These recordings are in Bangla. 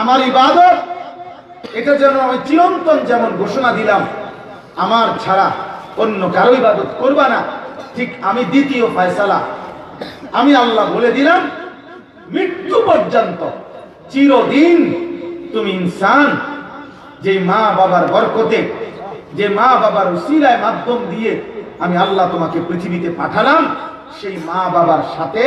আমার ইবাদত, এটা যেন আমি চিরন্তন যেমন ঘোষণা দিলাম, আমার ছাড়া অন্য কারও ইবাদত করবা না। ঠিক আমি দ্বিতীয় ফয়সালা। আমি আল্লাহ বলে দিলাম, মৃত্যু পর্যন্ত চিরদিন তুমি ইনসান, যে মা বাবার বরকতে, যে মা বাবার উসিলায় মাধ্যম দিয়ে আমি আল্লাহ তোমাকে পৃথিবীতে পাঠালাম, সেই মা বাবার সাথে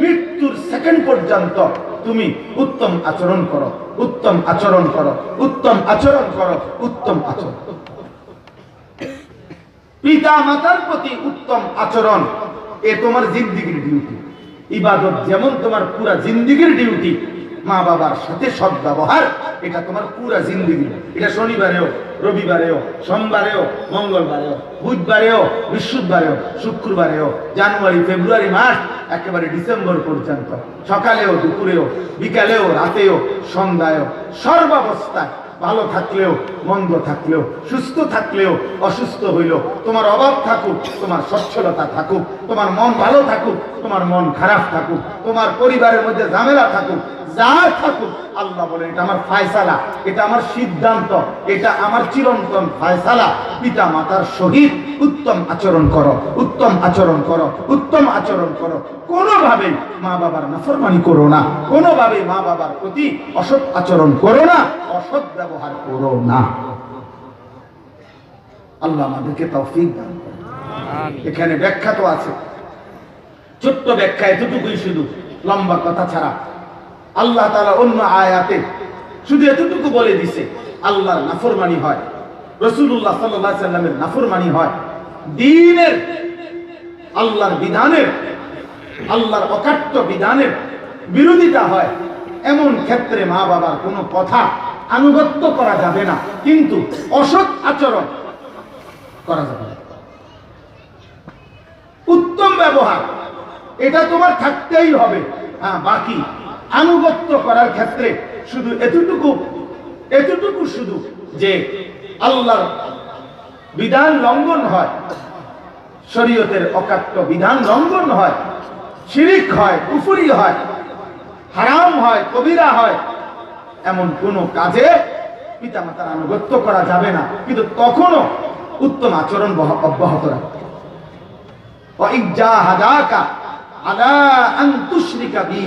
মৃত্যুর সেকেন্ড পর্যন্ত তুমি উত্তম আচরণ করো, উত্তম আচরণ করো, উত্তম আচরণ করো, উত্তম আচরণ পিতা মাতার প্রতি উত্তম আচরণ, এ তোমার জিন্দিগির ডিউটি ইবাদত যেমন তোমার পুরা জিন্দিগির ডিউটি মা বাবার সাথে সৎ ব্যবহার এটা তোমার পুরা জিন্দিগি এটা শনিবারেও রবিবারেও, সোমবারেও, মঙ্গলবারেও, বুধবারেও, বৃহস্পতিবারেও, শুক্রবারেও, জানুয়ারি, ফেব্রুয়ারি মাস একেবারে ডিসেম্বর পর্যন্ত। সকালেও, দুপুরেও, বিকালেও, রাতেও, সন্ধ্যায়ও, সর্বাবস্থায় ভালো থাকলেও, মন্দ থাকলেও, সুস্থ থাকলেও, অসুস্থ হইলেও, তোমার অভাব থাকুক, তোমার সচ্ছলতা থাকুক, তোমার মন ভালো থাকুক, তোমার মন খারাপ থাকুক, তোমার পরিবারের মধ্যে ঝামেলা থাকুক যা থাকুক আল্লাহ বলে এটা আমার ফায়সালা এটা আমার সিদ্ধান্ত এটা আমার চিরন্তন ফায়সালা। পিতা মাতার সহিত উত্তম আচরণ করো উত্তম আচরণ করো উত্তম আচরণ করো। কোনোভাবে মা বাবার নাফরমানি করো না কোনোভাবে মা বাবার প্রতি অসৎ আচরণ করো না অসৎ ব্যবহার করো না। আল্লাহ আমাদেরকে তৌফিক দান। এখানে ব্যাখ্যা তো আছে। ছোট্ট ব্যাখ্যা এতটুকুই শুধু লম্বা কথা ছাড়া। আল্লাহ তারা অন্য আয়াতে শুধু এতটুকু বলে দিছে, আল্লাহর নাফরমানি হয় রসুল্লাহ সাল্লাহ সাল্লামের নাফরমানি হয়। দিনের, আল্লাহর বিধানের, আল্লাহর অকাট্য বিধানের বিরোধিতা হয়। এমন ক্ষেত্রে মা বাবার কোনো কথা আনুগত্য করা যাবে না, কিন্তু অসৎ আচরণ করা যাবে না। উত্তম ব্যবহার, এটা তোমার থাকতেই হবে। হ্যাঁ বাকি আনুগত্য করার ক্ষেত্রে শুধু এতটুকু এতটুকু শুধু যে আল্লাহর বিধান লঙ্ঘন হয় শরীয়তের অকাট্য বিধান লঙ্ঘন হয় শিরিক হয় কুফুরি হয় হারাম হয় কবিরা হয় এমন কোন কাজে পিতামাতার আনুগত্য করা যাবে না কিন্তু তখনও উত্তম আচরণ বহ- অব্যাহত রাখতে হবে। وإذ جاهداك على أن تشرك بي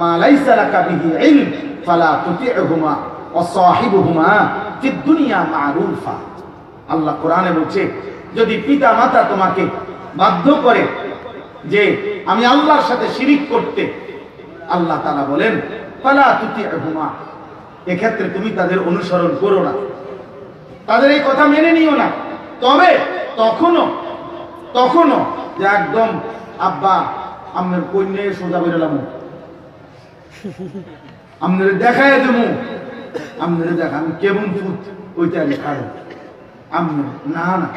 মা লাইসা লাকা বিহি ইলম ফালা তুতি'হুমা ওয়া সাহিবুহুমা ফিদ দুনিয়া মারুফা। আল্লাহ কোরআনে বলছে, যদি পিতা মাতা তোমাকে বাধ্য করে যে আমি আল্লাহর সাথে শিরিক করতে, আল্লাহ তাআলা বলেন, ফালা তুতি'হুমা, এক্ষেত্রে তুমি তাদের অনুসরণ করো না। তাদের এই কথা মেনে নিও না। তবে তখনও তখনও যে একদম আব্বা আমি কন্যা সোজা বেরোলাম। আপনার দেখায় দেবো। আপনার দেখা, আমি কেমন ফুট ওইটা আমি না না,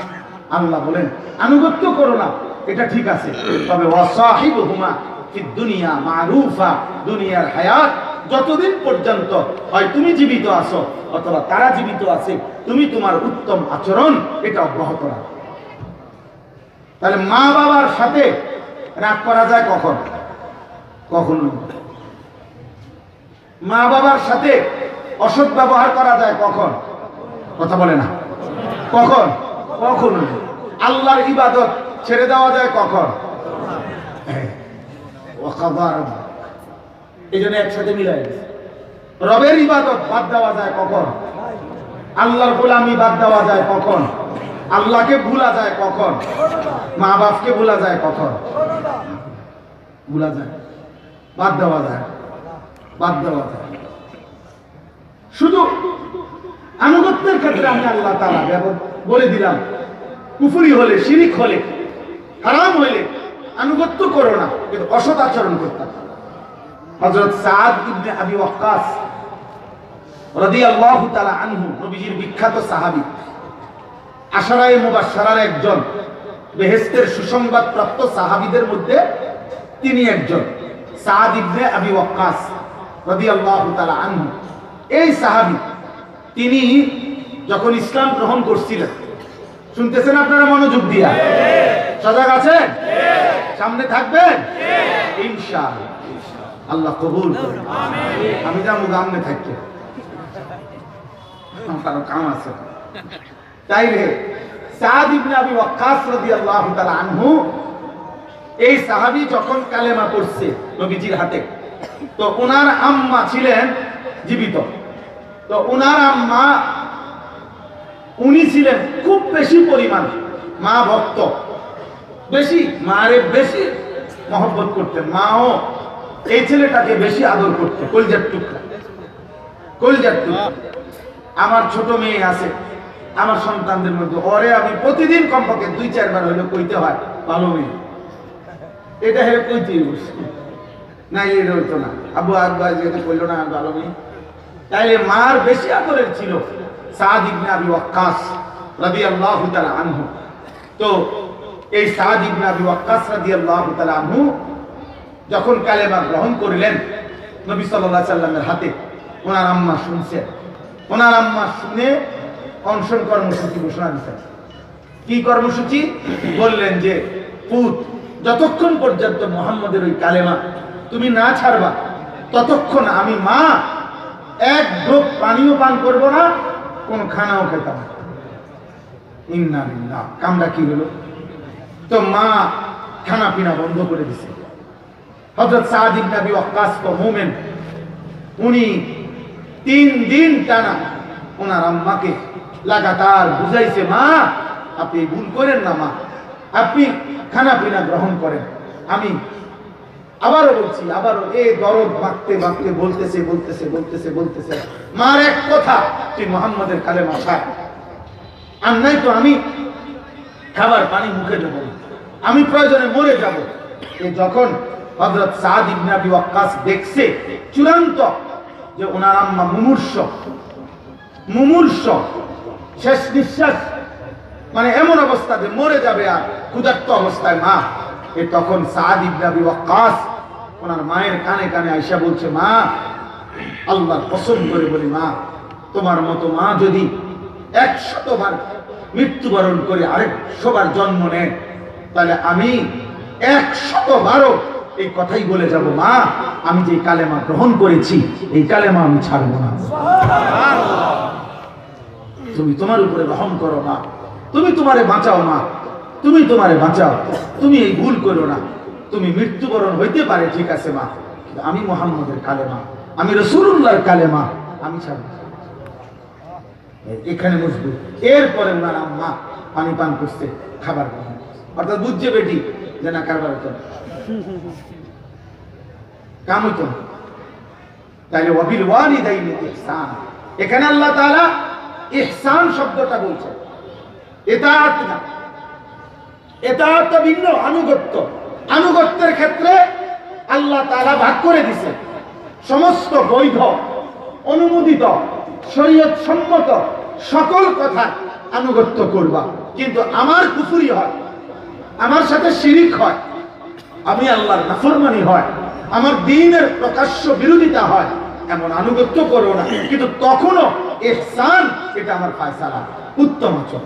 আল্লাহ বলেন, আনুগত্য করো না, এটা ঠিক আছে। তবে ওয়াসাহিবহুমা ফিদ দুনিয়া মারুফা, দুনিয়ার হায়াত যতদিন পর্যন্ত হয় তুমি জীবিত আছো, অথবা তারা জীবিত আছে, তুমি তোমার উত্তম আচরণ এটা অব্যাহত রাখো। তাহলে মা বাবার সাথে রাগ করা যায় কখন? কখনো মা বাবার সাথে অসৎ ব্যবহার করা যায় কখন? কথা বলে না। কখন? কখন আল্লাহর ইবাদত ছেড়ে দেওয়া যায় কখন? হ্যাঁ। এই জন্য একসাথে মিলাই। রবের ইবাদত বাদ দেওয়া যায় কখন? আল্লাহর গোলামি বাদ দেওয়া যায় কখন? আল্লাহকে ভুলা যায় কখন? মা বাপকে ভুলা যায় কখন? ভুলা যায়। বাদ দেওয়া যায়। বাদ দেওয়া যায়। শুধু আনুগত্যের ক্ষেত্রে আমি আল্লাহ তালা বলে দিলাম, কুফুরি হলে, শিরিক হলে, হারাম হইলে আনুগত্য করো না, কিন্তু অসৎ আচরণ করতাম হযরত সাদ ইবনে আবি ওয়াক্কাস আনহু, নবীজির বিখ্যাত একজন, বেহেশতের সুসংবাদ প্রাপ্ত সাহাবীদের মধ্যে তিনি একজন। সাদ ইবনে আবি ওয়াক্কাস রাদিয়াল্লাহু তাআলা আনহু। এই সাহাবী তিনি যখন ইসলাম গ্রহণ করছিলেন শুনতেছেন আপনারা মনোযোগ দিয়া? সজাগ আছেন? সামনে থাকবেন? ইনশাআল্লাহ আল্লাহ কবুল আমি যাব গামনে থাকতে। কারও কাম আছে। তাই রে সাদ ইবনে আবি ওয়াক্কাস রাদিয়াল্লাহু তাআলা আনহু এই সাহাবী যখন কালেমা পড়ছে নবীজির হাতে তো ওনার আম্মা ছিলেন জীবিত। তো ওনার আম্মা, উনি ছিলেন খুব বেশি পরিমাণ মা ভক্ত। বেশি, মারে বেশি মহব্বত করতেন মাও এই ছেলেটাকে বেশি আদর করতে। কলজার টুকরা। কলজার টুকরা। আমার ছোট মেয়ে আছে, আমার সন্তানদের মধ্যে। ওরে আমি প্রতিদিন কমপক্ষে দুই, চারবার হইলে কইতে হয়, ভালো মেয়ে। এটা হেরে কইতেই বসে। না এটা হইতো না। আবু আব্বা যেহেতু কইলো না ভালো মেয়ে তাইলে মার বেশি আদরের ছিল সাদ ইবনে আবি ওয়াক্কাস রাদিয়াল্লাহু তাআলা আনহু। তো এই সাদ ইবনে আবি ওয়াক্কাস রাদিয়াল্লাহু তাআলা আনহু যখন কালেমা গ্রহণ করলেন নবী সাল্লাল্লাহু সাল্লামের হাতে, ওনার আম্মা শুনছেন ওনার আম্মা শুনে অনশন কর্মসূচি ঘোষণা দিচ্ছেন কি কর্মসূচি? বললেন যে, পুত, যতক্ষণ পর্যন্ত মোহাম্মদের ওই কালেমা তুমি না ছাড়বা, ততক্ষণ আমি মা, এক ডোপ পানিও পান করব না, কোন খানাও খেতাম ইন্না বিল্লাহ কামটা কি হলো? তো মা খানা পিনা বন্ধ করে দিছে। হযরত সাদ ইবনে আবি ওয়াক্কাস তো উনি তিন দিন টানা ওনার আম্মাকে লাগাতার বুঝাইছে, মা, আপনি ভুল করেন না মা, আপনি খানা পিনা গ্রহণ করেন। আমি আবারও বলছি, আবারও এই দরদ বাঁকতে বাঁকতে, বলতেছে বলতেছে বলতেছে বলতেছে। মার এক কথা, তুই মোহাম্মদের কালে মাথায় আর নাই তো আমি খাবার, পানি মুখে দেবো আমি প্রয়োজনে মরে যাব। এ যখন হযরত সাদ ইবনে আবি ওয়াক্কাস দেখছে, চূড়ান্ত যে ওনার আম্মা মুমূর্ষ মুমূর্ষ, শেষ নিঃশ্বাস মানে এমন অবস্থা যে মরে যাবে আর ক্ষুধার্ত অবস্থায় মা, এ তখন সাদ ইবনে আবি ওয়াক্কাস ওনার মায়ের কানে কানে আইসা বলছে মা আল্লাহর পছন্দ করে বলি মা তোমার মতো মা যদি একশতবার মৃত্যুবরণ করে আরেকশোবার জন্ম নেয় তাহলে আমি একশতবারও এই কথাই বলে যাব মা আমি যে কালেমা গ্রহণ করেছি এই কালেমা আমি ছাড়বো না। তুমি তোমার উপরে রহম করো মা। তুমি তোমারে বাঁচাও মা। তুমি তোমারে বাঁচাও। তুমি এই ভুল করো না। তুমি মৃত্যুবরণ হইতে পারে, ঠিক আছে মা। আমি মোহাম্মদের কালেমা, আমি রসুল্লাহর কালেমা, আমি ছাড়ব এখানে মজবুত। এরপরে ওনার আম্মা পানি পান করছে, খাবার। অর্থাৎ বুঝছে বেটি যে না, কারবার হতো কাম হতো। তাইলে ওয়াবিল ওয়ালিদাইনি ইহসান। এখানে আল্লাহ তাআলা ইহসান শব্দটা বলছে এতাআত না। তো ভিন্ন, আনুগত্য। আনুগত্যের ক্ষেত্রে আল্লাহ তাআলা ভাগ করে দিছে। সমস্ত বৈধ, অনুমোদিত শরীয়ত সম্মত সকল কথা আনুগত্য করবা। কিন্তু আমার কুফুরি হয়, আমার সাথে শিরিক হয়, আমি আল্লাহর নাফরমানি হয়, আমার দিনের প্রকাশ্য বিরোধিতা হয়, এমন আনুগত্য করো না। কিন্তু তখনও ইহসান এটা আমার ফায়সালা। উত্তম আচরণ।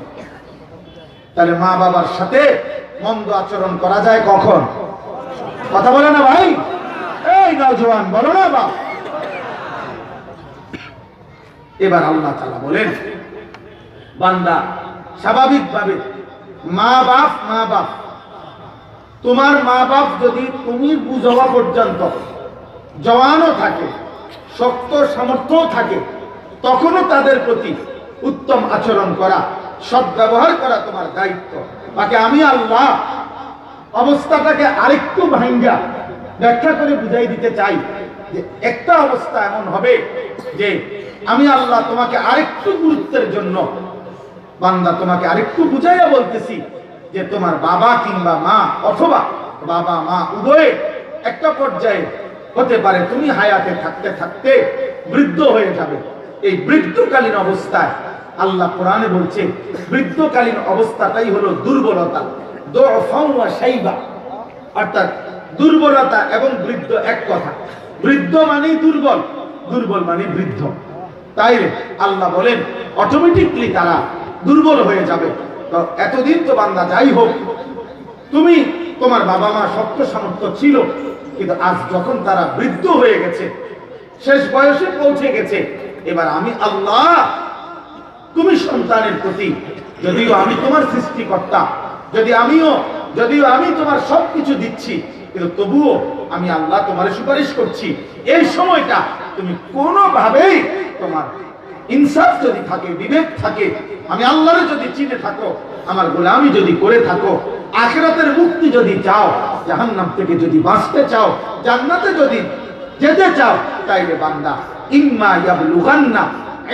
তাহলে মা বাবার সাথে মন্দ আচরণ করা যায় কখন? কথা বলে না ভাই? এই নজওয়ান বলো না বাপ। এবার আল্লাহ তালা বলেন, বান্দা, স্বাভাবিকভাবে মা বাপ মা বাপ, তোমার মা বাপ যদি তুমি বুঝাওয়া পর্যন্ত জওয়ানও থাকে, শক্ত সামর্থ্যও থাকে তখনও তাদের প্রতি উত্তম আচরণ করা, সদ্ব্যবহার করা তোমার দায়িত্ব। বাকি আমি আল্লাহ অবস্থাটাকে আরেকটু ভাঙ্গা ব্যাখ্যা করে বুঝাই দিতে চাই যে একটা অবস্থা এমন হবে যে আমি আল্লাহ তোমাকে আরেকটু গুরুত্বের জন্য, বান্দা তোমাকে আরেকটু বুঝাইয়া বলতেছি যে তোমার বাবা কিংবা মা অথবা বাবা, মা উভয়ে একটা পর্যায়ে হতে পারে। তুমি হায়াতে থাকতে থাকতে বৃদ্ধ হয়ে যাবে। এই বৃদ্ধকালীন অবস্থায় আল্লাহ কোরআনে বলছে, বৃদ্ধকালীন অবস্থাটাই হলো দুর্বলতা। ওয়া অর্থাৎ দুর্বলতা এবং বৃদ্ধ এক কথা। বৃদ্ধ মানেই দুর্বল দুর্বল মানে বৃদ্ধ। তাই আল্লাহ বলেন অটোমেটিকলি তারা দুর্বল হয়ে যাবে। তো এতদিন তো বান্দা যাই হোক, তুমি তোমার বাবা মা শক্ত সামর্থ্য ছিল, কিন্তু আজ যখন তারা বৃদ্ধ হয়ে গেছে, শেষ বয়সে পৌঁছে গেছে, এবার আমি আল্লাহ তুমি সন্তানের প্রতি। যদিও আমি তোমার সৃষ্টিকর্তা, যদি আমিও, যদিও আমি তোমার সবকিছু দিচ্ছি, কিন্তু তবুও আমি আল্লাহ তোমার সুপারিশ করছি। এই সময়টা তুমি কোনোভাবেই তোমার ইনসাফ যদি থাকে, বিবেক থাকে, আমি আল্লাহরে যদি চিনে থাকো, আমার গোলামি যদি করে থাকো, আখেরাতের মুক্তি যদি চাও, জাহান্নাম থেকে যদি বাঁচতে চাও, জান্নাতে যদি যেতে চাও, তাইলে বান্দা, ইম্মা ইয়াবলুগান্না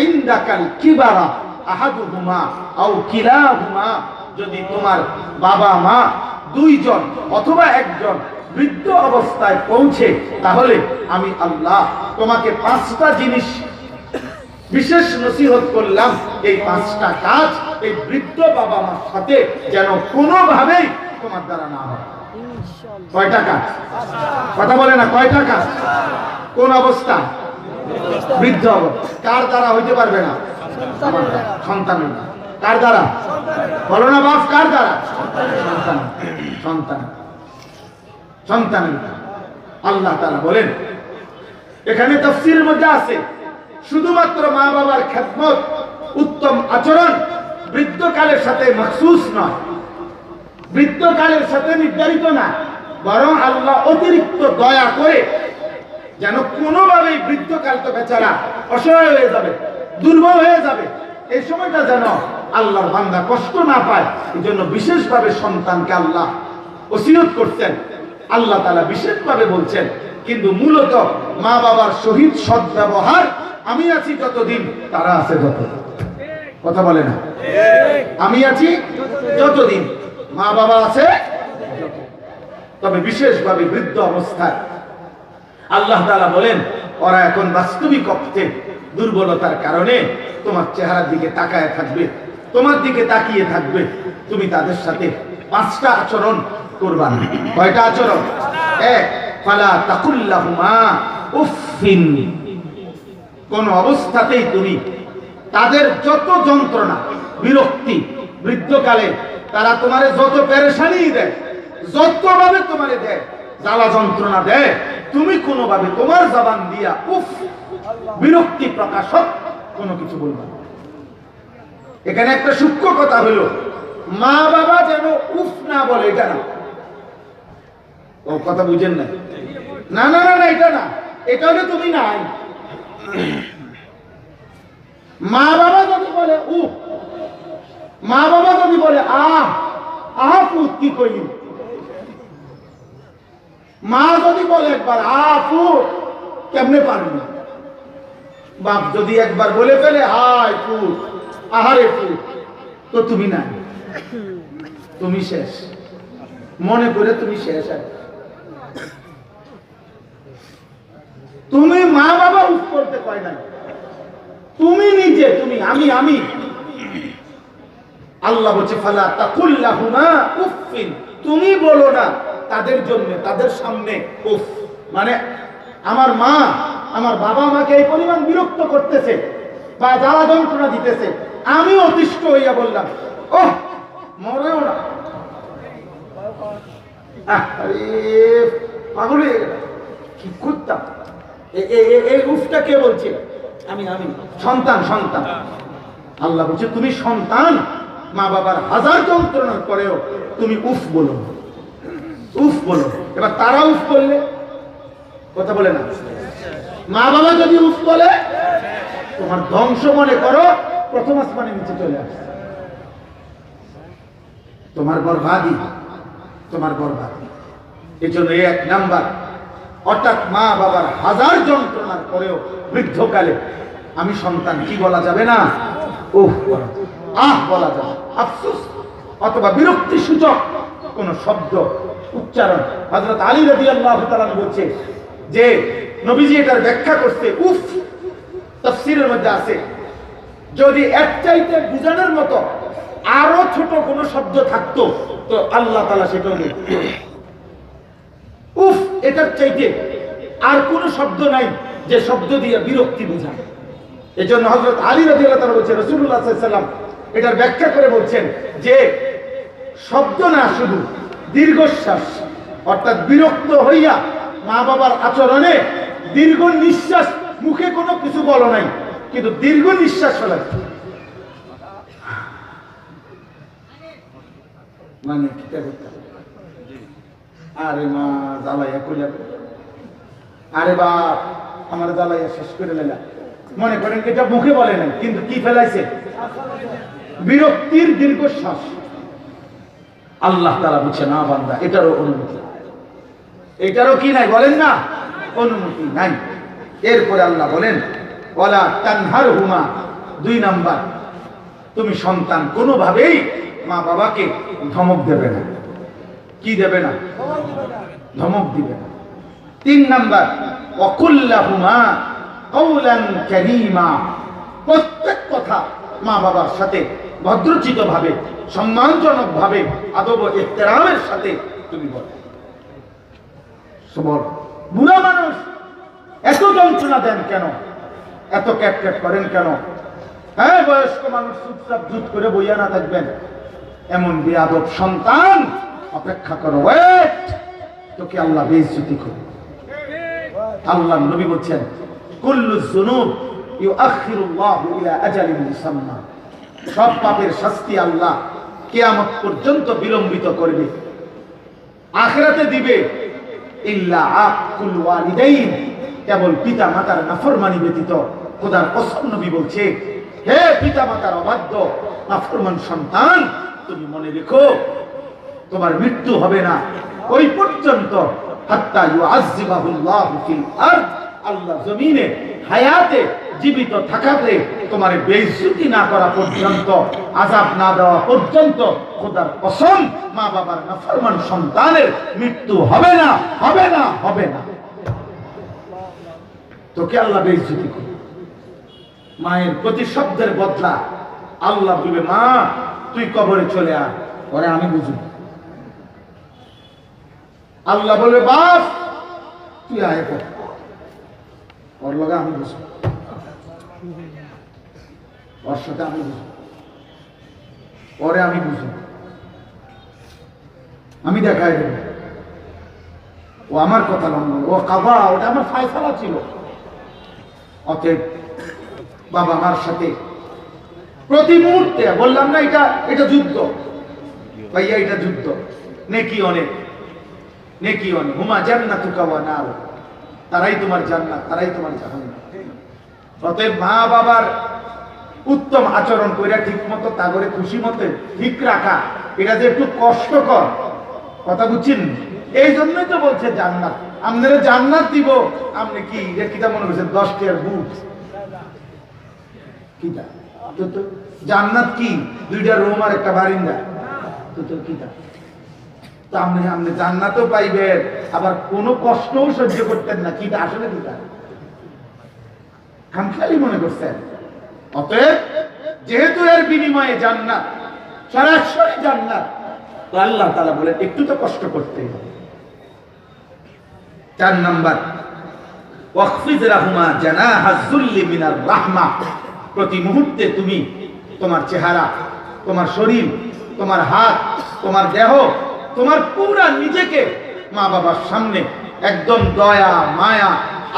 ইনদাকাল কিবারা আহাদুহুমা আও কিলাহুমা যদি তোমার বাবা মা দুইজন অথবা একজন বৃদ্ধ অবস্থায় পৌঁছে তাহলে আমি আল্লাহ তোমাকে পাঁচটা জিনিস বিশেষ নসিহত করলাম। এই পাঁচটা কাজ এই বৃদ্ধ বাবা মার সাথে যেন কোনোভাবেই তোমার দ্বারা না হয়। কয়টা কাজ? কথা বলে না কয়টা কাজ? কোন অবস্থা? বৃদ্ধ অবস্থা। কার দ্বারা হইতে পারবে না? এখানে তফসিরের মধ্যে আছে, শুধুমাত্র মা বাবার খেদমত উত্তম আচরণ বৃদ্ধকালের সাথে মখসুস নয়, বৃদ্ধকালের সাথে নির্ধারিত না, বরং আল্লাহ অতিরিক্ত দয়া করে যেন কোনোভাবেই বৃদ্ধকাল তো বেচারা অসহায় হয়ে যাবে। দুর্বল হয়ে যাবে। এই সময়টা যেন আল্লাহর বান্দা কষ্ট না পায় এই জন্য বিশেষভাবে সন্তানকে আল্লাহ ওসিয়ত করছেন। আল্লাহ তালা বিশেষভাবে বলছেন, কিন্তু মূলত মা বাবার সহিত সদ্ব্যবহার আমি আছি যতদিন, তারা আছে যত কথা বলে না? আমি আছি যতদিন মা বাবা আছে তবে বিশেষভাবে বৃদ্ধ অবস্থায় আল্লাহ তাআলা বলেন, ওরা এখন বাস্তবিক অর্থে দুর্বলতার কারণে তোমার চেহারার দিকে তাকায় থাকবে, তোমার দিকে তাকিয়ে থাকবে। তুমি তাদের সাথে পাঁচটা আচরণ করবা কয়টা আচরণ? এক, ফালা তাকুল্লাহুমা উফিন কোন অবস্থাতেই তুমি তাদের যত যন্ত্রণা, বিরক্তি, বৃদ্ধকালে তারা তোমারে যত পেরেশানি দেয়, যতভাবে তোমারে দেয় জ্বালা যন্ত্রণা দেয়। তুমি কোনোভাবে তোমার জবান দিয়া উফ, বিরক্তি প্রকাশক কোনো কিছু বলবা এখানে একটা সূক্ষ্ম কথা হলো, মা বাবা যেন উফ না বলে, এটা না। ও কথা বুঝেন না না না না, এটা না। এটা হলে তুমি নাই মা বাবা যদি বলে উফ, মা বাবা যদি বলে আহ আহ কি কইলি? মা যদি বলে একবার আহ পুত কেমনে পারবি? বাপ যদি একবার বলে ফেলে, হায় পুত আহারে পুত তো তুমি না তুমি শেষ। মনে করে তুমি শেষ আর তুমি মা বাবা উফ করতে পায় না। তুমি নিজে, তুমি, আমি আমি। আল্লাহ বলছে, ফালা তাকুল্লাহুমা উফিন তুমি বলো না। তাদের জন্য, তাদের সামনে, উফ মানে আমার মা, আমার বাবা মাকে এই পরিমাণ বিরক্ত করতেছে বা জ্বালা যন্ত্রণা দিতেছে, আমি অতিষ্ঠ হইয়া বললাম ও মরেও না। কি করতাম উফটা কে আমি সন্তান সন্তান। আল্লাহ বলছে, তুমি সন্তান মা বাবার হাজার যন্ত্রণার পরেও তুমি উফ বলো উফ বলো। এবার তারা উফ বললে কথা বলে না। মা বাবা যদি উফ বলে, তোমার ধ্বংস মনে করো, প্রথম আসমানের নিচে চলে আসে তোমার বরবাদি তোমার বরবাদি। এই জন্য এক নাম্বার অর্থাৎ মা বাবার হাজার যন্ত্রণার পরেও বৃদ্ধকালে আমি সন্তান কি বলা যাবে না? ওহ। আহ বলা যাবে আফসোস। অথবা বিরক্তি সূচক কোন শব্দ উচ্চারণ। হজরত আলী রবি আল্লাহ বলছে যে, নবীজি এটার ব্যাখ্যা করছে, উফ, তফসিরের মধ্যে আছে। যদি এক চাইতে বুঝানোর মতো আরও ছোট কোনো শব্দ থাকতো, তো আল্লাহ তালা উফ, এটার চাইতে আর কোনো শব্দ নাই যে শব্দ দিয়ে বিরক্তি বোঝায়। এই জন্য হজরত আলী আল্লাহ বলছেন রসুল্লাহ সাল্লাম এটার ব্যাখ্যা করে বলছেন যে, শব্দ না শুধু দীর্ঘশ্বাস, অর্থাৎ বিরক্ত হইয়া মা বাবার আচরণে দীর্ঘ নিঃশ্বাস, মুখে কোনো কিছু বলো নাই, কিন্তু দীর্ঘ নিঃশ্বাস ফেলা মানে আরে মা, জ্বালাইয়া কইলা আরে বাপ, আমার জ্বালাইয়া শেষ করে লেলা মনে করেন এটা মুখে বলে নাই, কিন্তু কি ফেলাইছে? বিরক্তির দীর্ঘশ্বাস। আল্লাহ তারা বুঝছে না বান্দা, এটারও অনুমতি এটারও কি নাই বলেন না? অনুমতি নাই। এরপরে আল্লাহ বলেন ওলা তানহার হুমা দুই নাম্বার, তুমি সন্তান কোনোভাবেই মা বাবাকে ধমক দেবে না। কি দেবে না? ধমক দিবে না। তিন নাম্বার অকুল্লাহুমা কৌলান কারীমা। প্রত্যেক কথা মা বাবার সাথে ভদ্রচিত ভাবে সম্মানজনক ভাবে আদব ও সাথে তুমি বলো। সবল। বুড়া মানুষ এত যন্ত্রণা দেন কেন? এত ক্যাট ক্যাট করেন কেন? হ্যাঁ বয়স্ক মানুষ চুপচাপ জুত করে বইয়া না থাকবেন। এমন বিয়াদব সন্তান অপেক্ষা করো ওয়েট! তোকে আল্লাহ বেইজ্জতি করবে। আল্লাহ নবী বলছেন কুল্লু যুনুব সব পাপের শাস্তি আল্লাহ কিয়ামত পর্যন্ত বিলম্বিত করবে। আখিরাতে দিবে, ইল্লা আকুল ওয়ালিদাইন। কেবল পিতা মাতার নাফরমানি ব্যতীত খোদার কসম নবী বলছে, হে পিতা মাতার অবাধ্য নাফরমান সন্তান, তুমি মনে রেখো, তোমার মৃত্যু হবে না। ওই পর্যন্ত হাত্তা ইউআযযিবাহুল্লাহু ফিল আরদ, আল্লাহ জমিনে হায়াতে জীবিত থাকাতে তোমার বেইজ্জতি না করা পর্যন্ত, আযাব না দেওয়া পর্যন্ত খোদার কসম মা বাবার নাফরমান সন্তানের মৃত্যু হবে না হবে না হবে না। তোকে আল্লাহ বেইজ্জতি করবে মায়ের প্রতি শব্দের বদলা আল্লাহ বলবে, মা, তুই কবরে চলে আয়, পরে আমি বুঝব। আল্লাহ বলবে, বাস, তুই আয় কর ওর লগে আমি বুঝব ওর সাথে আমি বুঝব পরে আমি বুঝব আমি দেখাই দেব। ও আমার কথা লঙ্ঘন ও কাবা, ওটা আমার ফায়সালা ছিল। অতএব বাবা মার সাথে প্রতি মুহূর্তে, বললাম না এটা এটা যুদ্ধ। ভাইয়া, এটা যুদ্ধ। নেকি অনেক। নেকি অনেক। হুমা জান্নাতু কাওয়া নার। তারাই তোমার জান্নাত, তারাই তোমার জাহান্নাম। অতএব মা বাবার উত্তম আচরণ কইরা ঠিক মতো তাগরে খুশি মতে ঠিক রাখা, এটা যে একটু কষ্টকর, কথা বুঝছেন? এই জন্যই তো বলছে জান্নাত। আপনারা জান্নাত দিব, আপনি কি? এটা কিটা মনে করছেন দশ টিয়ার বুট। কিটা তো তো, জান্নাত কি? দুইটা রুম আর একটা বারিন্দা। তো তো কিটা জান্নাতও পাইবেন। আবার কোনো কষ্টও সহ্য করতেন না। কি আসলে কিটা খামখালি মনে করছেন? অতএব যেহেতু এর বিনিময়ে জান্নাত, সরাসরি জান্নাত, তো আল্লাহ তাআলা বলেন, একটু তো কষ্ট করতেই হবে। চার নাম্বার, ওয়াকফিজ রাহুমা জানাহা যুল্লি মিনার রাহমা। প্রতি মুহূর্তে তুমি তোমার চেহারা, তোমার শরীর, তোমার হাত, তোমার দেহ তোমার পুরা নিজেকে মা বাবার সামনে একদম দয়া, মায়া,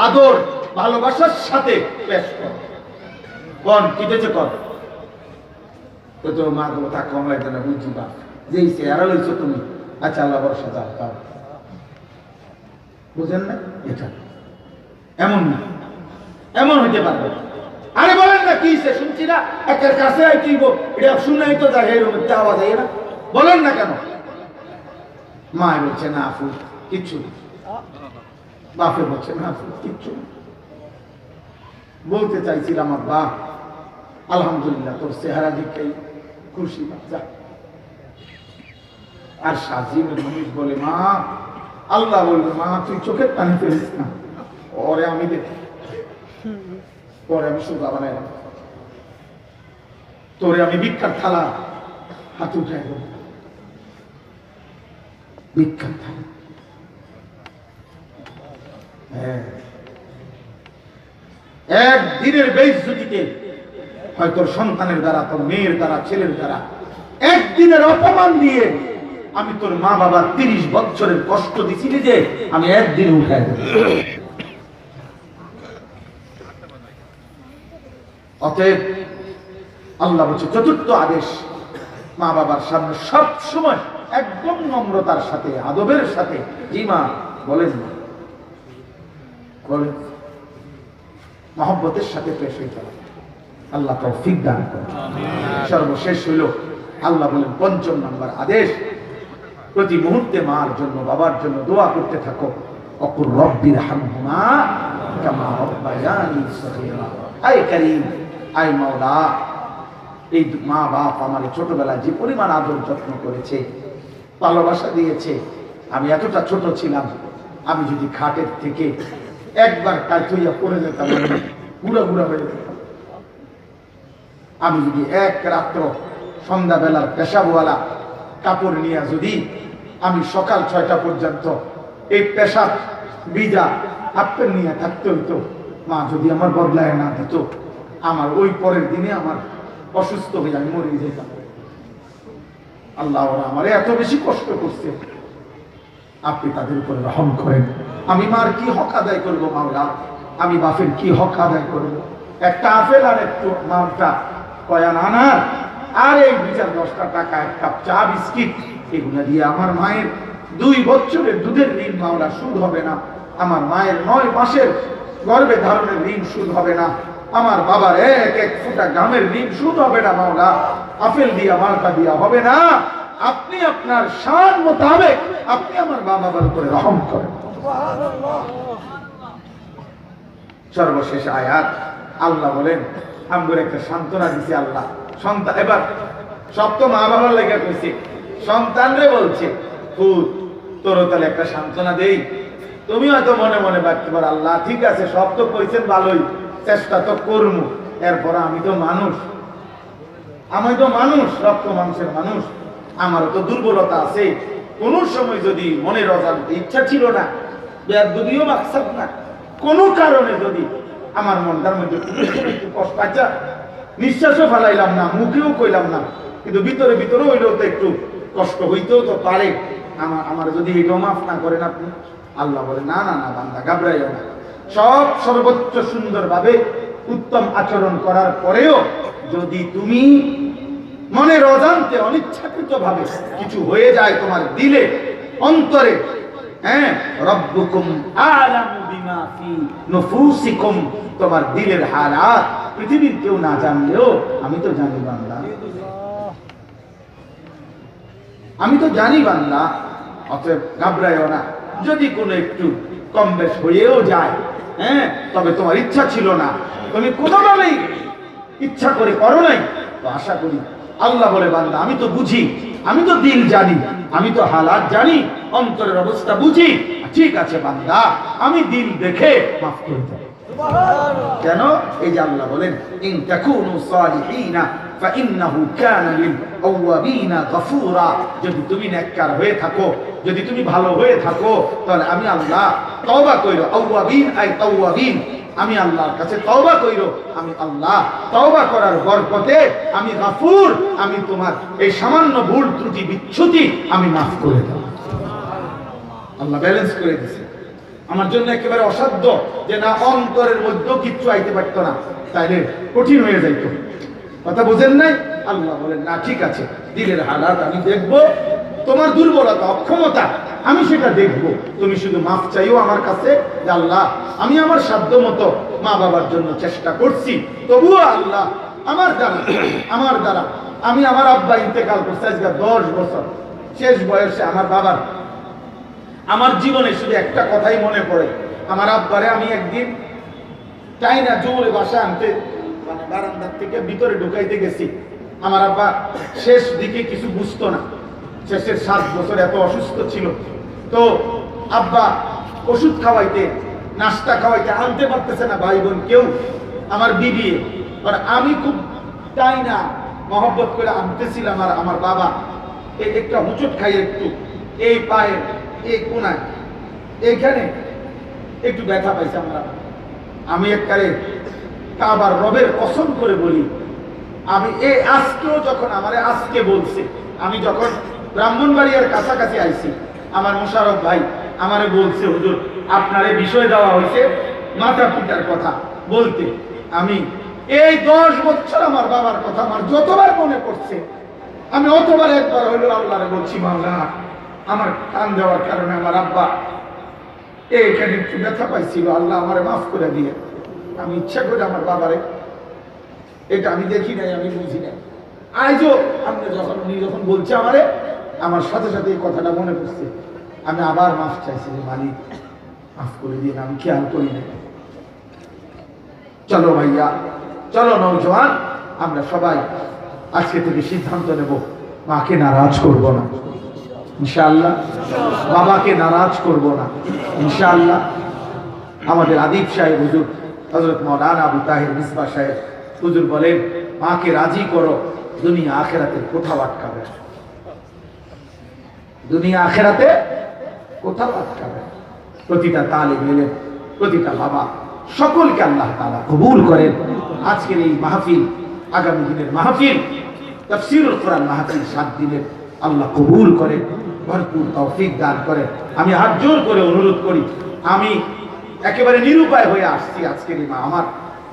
আদর, ভালোবাসার সাথে পেশ কর। বন কিটেছে কর তো মা বা যেই তুমি আচ্ছা আল্লাহ তাও বুঝেন না? এটা এমন এমন পারবে। আরে বলেন না, কি সে শুনছি না? একের কাছে এটা তো না। বলেন না কেন? মা বলছে না আপু কিচ্ছু বাপে বলছে না আপু কিচ্ছু। বলতে চাইছিলাম বাপ আলহামদুলিল্লাহ, তোর চেহারা দিকেই খুশি যা। আর সাজিম মনীষ বলে, মা, আল্লাহ বলবে, মা, তুই চোখের পানি ফেলিস না। পরে আমি দেখি। পরে আমি সুগা বানাইলাম তোরে আমি বিখ্যাত থালা হাত উঠে দেব। ভিক্ষার থালা হ্যাঁ একদিনের হয়তো সন্তানের দ্বারা, তোর মেয়ের দ্বারা, ছেলের দ্বারা। একদিনের অপমান দিয়ে আমি তোর মা বাবার তিরিশ বছরের কষ্ট দিছিলি যে আমি একদিন দেব। অতএব আল্লাহ বলছে, চতুর্থ আদেশ মা বাবার সামনে সব সময় একদম নম্রতার সাথে আদবের সাথে। জি মা বলেন। মহব্বতের সাথে পেশ হইতে হবে। আল্লাহ তৌফিক দান করেন। সর্বশেষ হইল আল্লাহ বলেন পঞ্চম নম্বর আদেশ। প্রতি মুহূর্তে মার জন্য বাবার জন্য দোয়া করতে থাকো। অকুর রব্বির হামহুমা কামা রব্বায়ানি সগীরা। আয় করিম আয় মাওলা। এই মা বাপ আমার ছোটবেলায় যে পরিমাণ আদর যত্ন করেছে ভালোবাসা দিয়েছে। আমি এতটা ছোট ছিলাম, আমি যদি খাটের থেকে একবার কাজ পড়ে যেতাম গুড়া গুড়া হয়ে যেতাম। আমি যদি এক রাত্র সন্ধ্যাবেলার পেশাবওয়ালা কাপড় নিয়ে যদি আমি সকাল ছয়টা পর্যন্ত এই পেশাব, বিজা হাপ্পের নিয়ে থাকতে হইতো, মা যদি আমার বদলায় না দিত, আমার ওই পরের দিনে আমার অসুস্থ হয়ে আমি মরে যেতাম। আল্লাহ আমারে এত বেশি কষ্ট করছে। আপনি তাদের উপরে রহম করেন। আমি মার কি হক আদায় করব মাওলা? আমি বাপের কি হক আদায় করব? একটা আপেল আর একটু মালটা। কয়ান আনার আর এই বিচার দশটা টাকা, এক কাপ চা, বিস্কিট, এগুলো দিয়ে আমার মায়ের দুই বছরের দুধের ঋণ মাওলা সুদ হবে না। আমার মায়ের নয় মাসের গর্ভে ধারণের ঋণ সুদ হবে না। আমার বাবার এক এক ফুটা গ্রামের ঋণ সুদ হবে না, মাওলা। আপেল দিয়া, মালটা দিয়া হবে না। আপনি আপনার শান মোতাবেক আপনি আমার মা বাবার উপরে রহম করেন। সর্বশেষ আয়াত, আল্লাহ বলেন আমগুলো একটা সান্ত্বনা দিছে আল্লাহ। সন্তান, এবার সব তো মা বাবার লেগে কইছে, সন্তানরে বলছে ফুট তোর তাহলে একটা সান্ত্বনা দেই। তুমি হয়তো মনে মনে ভাবতে পারো, আল্লাহ ঠিক আছে, সব তো কইছেন ভালোই। চেষ্টা তো করব এরপর আমি তো মানুষ। আমি তো মানুষ, রক্ত মাংসের মানুষ। আমারও তো দুর্বলতা আছে। কোন সময় যদি মনের অজান্তে ইচ্ছা ছিল না যদিও মাকসাদ না, কোন কারণে যদি আমার মনটার মধ্যে কষ্ট আচ্ছা নিঃশ্বাসও ফেলাইলাম না, মুখেও কইলাম না, কিন্তু ভিতরে ভিতরে হইলেও তো একটু কষ্ট হইতেও তো পারে। আমার আমার যদি এটাও মাফ না করেন আপনি, আল্লাহ বলে, না না না, বান্দা, ঘাবড়াইও না। সব সর্বোচ্চ সুন্দরভাবে উত্তম আচরণ করার পরেও যদি তুমি মনের অজান্তে অনিচ্ছাকৃত ভাবে কিছু হয়ে যায় তোমার দিলে, অন্তরে হ্যাঁ রব্বুকুম আলামু বিমা ফি নুফুসিকুম, তোমার দিলের হালাত পৃথিবীর কেউ না জানলেও আমি তো জানি বান্দা। আমি তো জানি বান্দা, অতএব ঘাবড়াইও না। যদি কোনো একটু কম বেশ হয়েও যায় হ্যাঁ? তবে তোমার ইচ্ছা ছিল না। তুমি কোনোভাবেই ইচ্ছা করে করো নাই। তো আশা করি আল্লাহ বলে বান্দা আমি তো বুঝি আমি তো দিল জানি আমি তো হালাত জানি অন্তরের অবস্থা বুঝি। ঠিক আছে বান্দা আমি দিল দেখে মাফ করে দেব। কেন? এই যে আল্লাহ বলেন ইন তাকুনু সালিহিনা যদি তুমি নেককার হয়ে থাকো, যদি তুমি ভালো হয়ে থাকো, তাহলে আমি আল্লাহ তওবা কইরো। আওয়াবিন আই তাওয়াবিন। আমি আল্লাহর কাছে তওবা কইরো। আমি আল্লাহ তওবা করার বরকতে আমি গাফুর। আমি তোমার এই সামান্য ভুল ত্রুটি, বিচ্ছুতি আমি মাফ করে দেব। আল্লাহ ব্যালেন্স করে দিছে। আমার জন্য একেবারে অসাধ্য যে না অন্তরের মধ্যেও কিচ্ছু আইতে পারতো না। তাইলে কঠিন হয়ে যাইতো। কথা বোঝেন নাই? আল্লাহ বলেন, না, ঠিক আছে, দিলের হালাত আমি দেখব, তোমার দুর্বলতা, অক্ষমতা, আমি সেটা দেখব। তুমি শুধু মাফ চাইও আমার কাছে আল্লাহ, আমি আমার সাধ্য মতো মা বাবার জন্য চেষ্টা করছি। তবুও আল্লাহ, আমার দ্বারা আমার দ্বারা, আমি আমার আব্বা ইন্তেকাল করছি আজকে দশ বছর। শেষ বয়সে আমার বাবার, আমার জীবনে শুধু একটা কথাই মনে পড়ে। আমার আব্বারে আমি একদিন চাই না জোরে বাসা আনতে মানে বারান্দার থেকে ভিতরে ঢুকাইতে গেছি। আমার আব্বা শেষ দিকে কিছু বুঝতো না। শেষের সাত বছর এত অসুস্থ ছিল। তো আব্বা ওষুধ খাওয়াইতে, নাস্তা খাওয়াইতে আনতে পারতেছে না ভাই বোন কেউ। আমার বিবি, আর আমি খুব তাই না মহব্বত করে আনতেছিলাম আর আমার বাবা। একটা হুচুট খাই একটু। এই পায়ের, এই কোনায়। এইখানে একটু ব্যথা পাইছে আমরা আমি একবারে কাবার রবের কসম করে বলি, আমি এ আজকেও যখন আমারে আজকে বলছে, আমি যখন ব্রাহ্মণবাড়িয়ার কাছাকাছি আইছি, আমার মোশারফ ভাই আমারে বলছে, হুজুর, আপনার বিষয় দেওয়া হয়েছে মাতা পিতার কথা বলতে। আমি, এই দশ বছর আমার বাবার কথা আমার যতবার মনে পড়ছে, আমি অতবার একবার হইল আল্লাহরে বলছি, মাওলা, আমার কান দেওয়ার কারণে আমার আব্বা এইখানে একটু ব্যথা পাইছিল, আল্লাহ আমারে মাফ করে দিয়ে। আমি ইচ্ছা করে আমার বাবারে, এটা আমি দেখি নাই, আমি বুঝি নাই। আজও আপনি যখন, উনি যখন বলছে আমারে, আমার সাথে সাথে এই কথাটা মনে পড়ছে। আমি আবার মাফ চাইছি যে, মালিক, মাফ করে দিন আমি খেয়াল করি না চলো ভাইয়া, চলো নৌজওয়ান আমরা সবাই আজকে থেকে সিদ্ধান্ত নেব, মাকে নারাজ করব না। ইনশাআল্লাহ, বাবাকে নারাজ করব না। ইনশাআল্লাহ, আমাদের আদিব সাহেব হুজুর হজরত মৌলানা আবু তাহির মিসবা সাহেব হুজুর বলেন, মাকে রাজি করো, দুনিয়া আখেরাতে কোথাও আটকাবে দুনিয়া আখেরাতে কোথাও আটকাবে। প্রতিটা তালে মেলে প্রতিটা বাবা, সকলকে আল্লাহ তালা কবুল করেন। আজকের এই মাহফিল, আগামী দিনের মাহফিল, তাফসীরুল কোরআন মাহফিল সাত দিনের আল্লাহ কবুল করেন, ভরপুর তৌফিক দান করেন। আমি হাত জোর করে অনুরোধ করি, আমি একেবারে নিরুপায় হয়ে আসছি আজকের মা আমার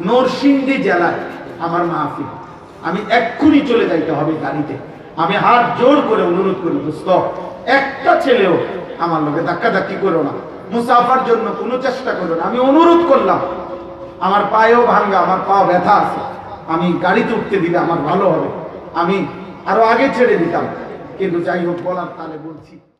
নরসিংদী জেলায় আমার মাহফিল। আমি এক্ষুনি চলে যাইতে হবে গাড়িতে। আমি হাত জোর করে অনুরোধ করি, দোস্ত, একটা ছেলেও আমার লোকে ধাক্কা ধাক্কি করো না। মুসাফার জন্য কোনো চেষ্টা করো না। আমি অনুরোধ করলাম, আমার পায়েও ভাঙ্গা, আমার পা ব্যথা আছে। আমি গাড়িতে উঠতে দিলে আমার ভালো হবে। আমি আরও আগে ছেড়ে দিতাম। কিন্তু যাই হোক, বলার তালে বলছি।